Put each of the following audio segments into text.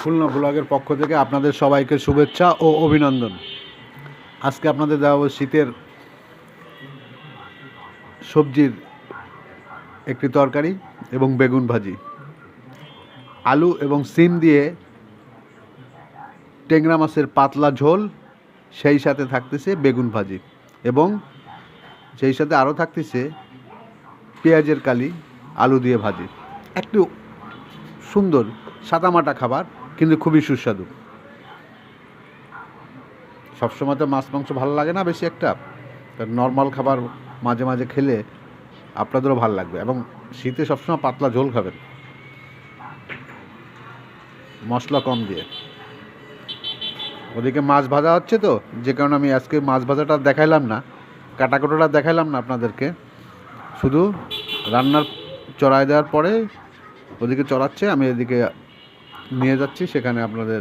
খুলনা ব্লগের পক্ষ থেকে আপনাদের সবাইকে শুভেচ্ছা ও অভিনন্দন। আজকে আপনাদের দেওয়া শীতের সবজির একটি তরকারি এবং বেগুন ভাজি। আলু এবং সিম দিয়ে টেংরা মাছের পাতলা ঝোল, সেই সাথে থাকতেছে বেগুন ভাজি এবং সেই সাথে আরও থাকতেছে পেঁয়াজের কালি, আলু দিয়ে ভাজি। একটু সুন্দর সাদামাটা খাবার। কিন্তু খুবই সুস্বাদু। সবসময় তো মাছ, মাংস ভালো লাগে না বেশি একটা। নর্মাল খাবার মাঝে মাঝে খেলে আপনাদেরও ভালো লাগবে এবং শীতে সবসময় পাতলা ঝোল খাবেন। মশলা কম দিয়ে। ওদিকে মাছ ভাজা হচ্ছে তো, যে কারণে আমি আজকে মাছ ভাজাটা দেখাইলাম না, কাটাকুটোটা দেখাইলাম না আপনাদেরকে। শুধু রান্নার চড়াই দেওয়ার পরে ওদিকে চড়াচ্ছে, আমি এদিকে নিয়ে যাচ্ছি সেখানে আপনাদের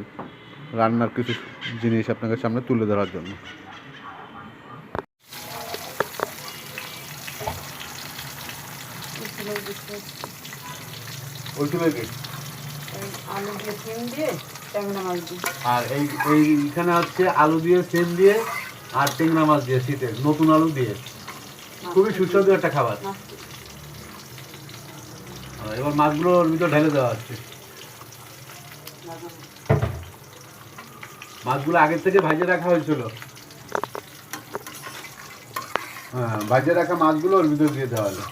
রান্নার কিছু জিনিস আপনাদের সামনে তুলে ধরার জন্য। আলু দিয়ে সিম দিয়ে ট্যাংরা মাছ দিয়ে। আর এই এইখানে হচ্ছে আলু দিয়ে সেম দিয়ে আর টেংরা মাছ দিয়ে শীতের নতুন আলু দিয়ে। খুবই সুস্বাদু একটা খাবার। এবার মাছগুলো ওর ভিতর ঢেলে দেওয়া হচ্ছে। মাছগুলো আগের থেকে ভাজে রাখা হয়েছিল। হ্যাঁ ভাজে রাখা মাছগুলো ওর ভিতর দিয়ে দেওয়া হলো।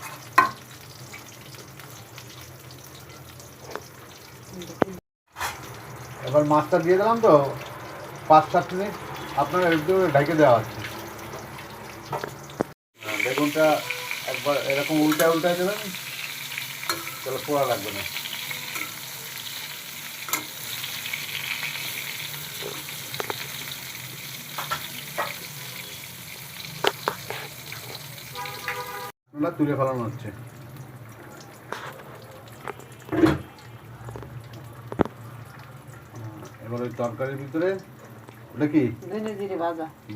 এবার মাছটা দিয়ে দিলাম তো পাঁচ সাত মিনিট আপনার ভিতরে ঢেকে দেওয়া হচ্ছে হ্যাঁ, বেগুনটা একবার এরকম উল্টা উল্টায় দেবেন তাহলে পোড়া লাগবে না। তুলে ফেলানো হচ্ছে। এবার ওই তরকারির ভিতরে ওটা কি?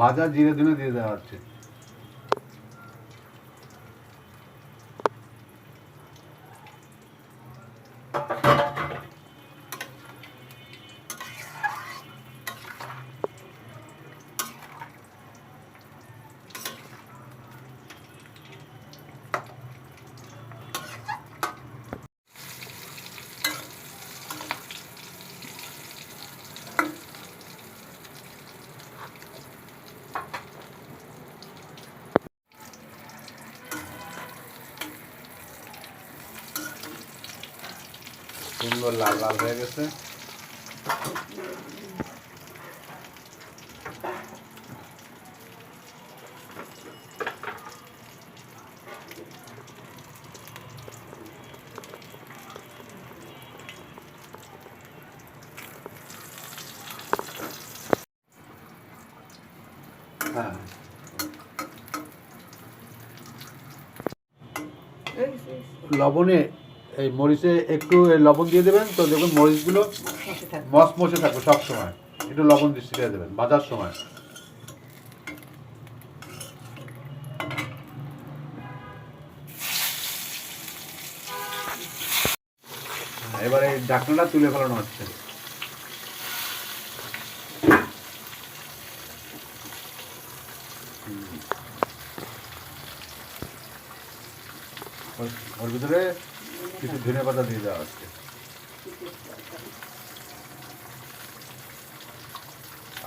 ভাজা জিরে ধুনে দিয়ে দেওয়া হচ্ছে। সুন্দর লাল লাল হয়ে গেছে। হ্যাঁ। লবণে এই মরিচে একটু লবণ দিয়ে দেবেন, তো দেখুন মরিচগুলো মস মশে থাকবে সব সময়। একটু লবণ দিয়ে দেবেন ভাজার সময়। এবারে ডাকনাটা তুলে ফেলানো হচ্ছে হুম। ওর- ওর ভিতরে কিছু ধনে পাতা দিয়ে দেওয়া হচ্ছে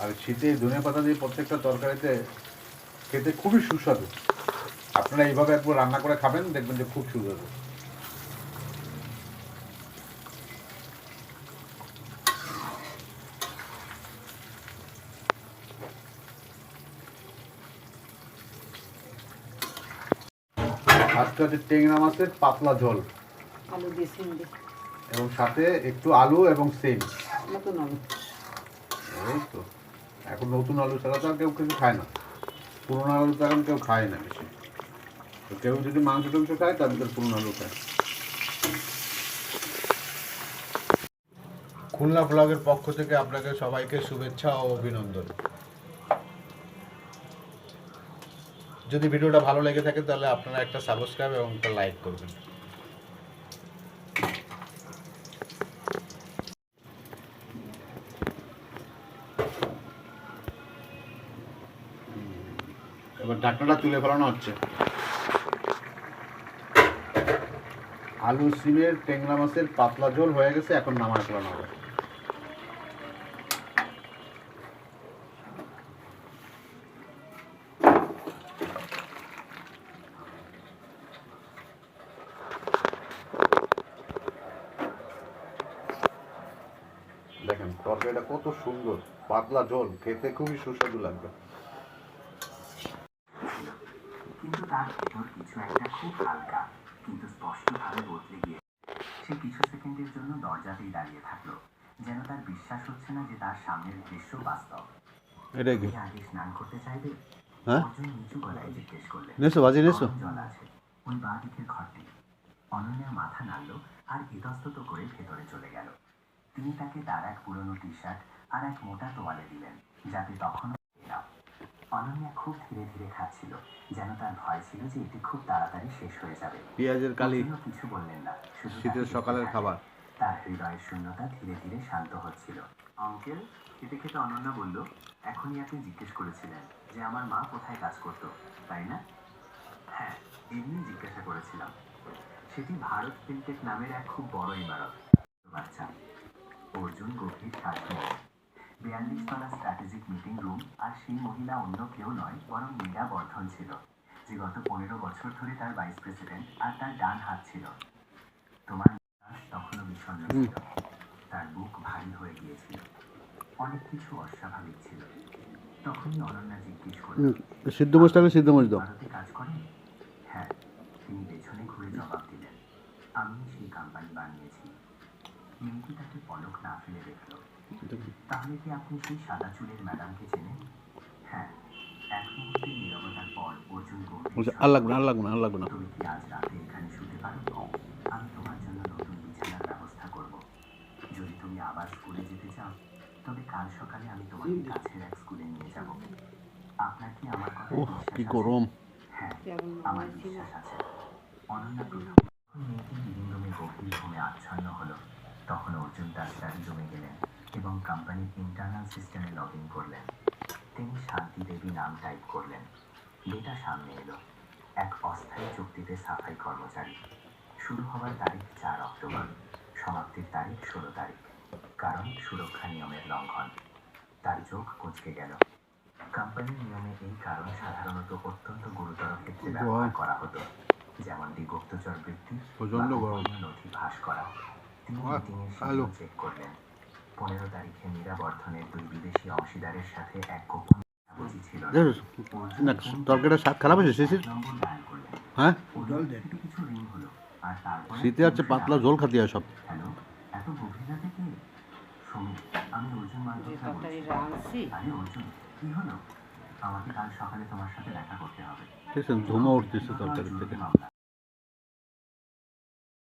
আর শীতে ধনে পাতা দিয়ে প্রত্যেকটা তরকারিতে খেতে খুবই সুস্বাদু। আপনারা এইভাবে একবার রান্না করে খাবেন, দেখবেন যে খুব সুস্বাদু। আজকে হচ্ছে টেংরা মাছের পাতলা ঝোল। আলু দিয়ে সিম দিয়ে। এবং সাথে একটু আলু এবং সেম। নতুন আলু। এই তো। এখন নতুন আলু ছাড়া তো আর কেউ কিছু খায় না। পুরোনো আলু তো এখন কেউ খায় না বেশি। তো কেউ যদি মাংস টাংস খায় তার ভিতরে পুরোনো আলু খায়। খুলনা ব্লগের পক্ষ থেকে আপনাকে সবাইকে শুভেচ্ছা ও অভিনন্দন। যদি ভিডিওটা ভালো লেগে থাকে তাহলে আপনারা একটা সাবস্ক্রাইব এবং একটা লাইক করবেন। এবার ঢাকনাটা তুলে ফেলানো হচ্ছে। আলু, সিমের টেংরা মাছের পাতলা ঝোল হয়ে গেছে, এখন নামায় ফেলানো হবে। দেখেন, তরকারিটা কত সুন্দর, পাতলা ঝোল, খেতে খুবই সুস্বাদু লাগবে। কিন্তু তার ভেতর কিছু একটা খুব হালকা কিন্তু স্পষ্টভাবে বদলে গিয়ে সে কিছু সেকেন্ডের জন্য দরজাতেই দাঁড়িয়ে থাকল যেন তার বিশ্বাস হচ্ছে না যে তার সামনের দৃশ্য বাস্তব এটা কি? আগে স্নান করতে চাইবে হ্যাঁ? নিচু গলায় জিজ্ঞেস বাজি জল আছে ওই বাঁ দিকের ঘরটি অনন্যা মাথা নাড়ল আর ইতস্তত করে ভেতরে চলে গেল তিনি তাকে তার এক পুরনো টি শার্ট আর এক মোটা তোয়ালে দিলেন, যাতে তখনও নাও অনন্যা খুব ধীরে ধীরে খাচ্ছিল যেন তার ভয় ছিল যে এটি খুব তাড়াতাড়ি শেষ হয়ে যাবে। পেঁয়াজের কালি। কিছু বললেন না শুধু শীতের সকালের খাবার। তার হৃদয়ের শূন্যতা ধীরে ধীরে শান্ত হচ্ছিল। অঙ্কেল খেতে খেতে অনন্যা বলল এখনই আপনি জিজ্ঞেস করেছিলেন যে আমার মা কোথায় কাজ করতো তাই না? হ্যাঁ এমনি জিজ্ঞাসা করেছিলাম। সেটি ভারত ফিনটেক নামের এক খুব বড় ইমারত। বাচ্চা অর্জুন গভীর শ্বাস বিয়াল্লিশ তলা স্ট্র্যাটেজিক মিটিং রুম আর সেই মহিলা অন্য কেউ নয় বরং মীরা বর্ধন ছিল যে গত পনেরো বছর ধরে তার ভাইস প্রেসিডেন্ট আর তার ডান হাত ছিল। তোমার তখনও বিষণ্ণ ছিল। তার বুক ভারী হয়ে গিয়েছিল। অনেক কিছু অস্বাভাবিক ছিল। তখনই অনন্যা জিজ্ঞেস করল সিদ্ধ থাকলে সিদ্ধ মোষ ভারতে কাজ করেন? হ্যাঁ তিনি পেছনে ঘুরে জবাব দিলেন আমি সেই কোম্পানি বানিয়েছি। মেয়েটি তাকে পলক না ফেলে দেখল তাহলে কি আপনি সেই সাদা চুলের ম্যাডামকে চেনেন? হ্যাঁ এক মুহূর্তের নীরবতার পর অর্জুন গম্ভীর আর লাগবে না আর লাগবে না আর লাগবে না। তুমি কি আজ রাতে এখানে শুতে পারো? আমি তোমার জন্য নতুন বিছানার ব্যবস্থা করব। যদি তুমি আবার স্কুলে যেতে চাও তবে কাল সকালে আমি তোমাকে কাছের এক স্কুলে নিয়ে যাব। আপনার কি আমার কথা ওহ কি গরম। হ্যাঁ আমার বিশ্বাস আছে। অনন্যা প্রথম মেয়েটি লিভিং রুমে গভীর ঘুমে আচ্ছন্ন হলো। তখন অর্জুন তার স্টাডি রুমে গেলেন। এবং কোম্পানির ইন্টারনাল সিস্টেমে লগ ইন করলেন। তিনি শান্তি দেবী নাম টাইপ করলেন। ডেটা সামনে এলো। এক অস্থায়ী চুক্তিতে সাফাই কর্মচারী। শুরু হওয়ার তারিখ চার অক্টোবর। সমাপ্তির তারিখ ষোলো তারিখ। কারণ সুরক্ষা নিয়মের লঙ্ঘন। তার চোখ কুঁচকে গেল। কোম্পানির নিয়মে এই কারণ সাধারণত অত্যন্ত গুরুতর ক্ষেত্রে ব্যবহার করা হতো। যেমন গুপ্তচর বৃত্তি নথি ফাঁস করা। তিনি। চেক করলেন। পনেরো তারিখে নিরাবর্ধনের দুই বিদেশি অংশীদারের সাথে এক গোপন বুঝি ছিল না। তরকারিটা স্বাদ খারাপ হয়েছে শিশির নম্বর ডায়াল করলেন। হ্যাঁ? জল থেকে কিছু রিং হলো আর তারপরে শীতে হচ্ছে পাতলা ঝোল খাতি হয় সব। হ্যালো এত গভীর রাতে কে আমি অর্জুন মালহোত্রা বলছি। আরে অর্জুন কি হলো? আমাকে কাল সকালে তোমার সাথে দেখা করতে হবে। ঠিক আছে ধুমা উঠতেছে তরকারি থেকে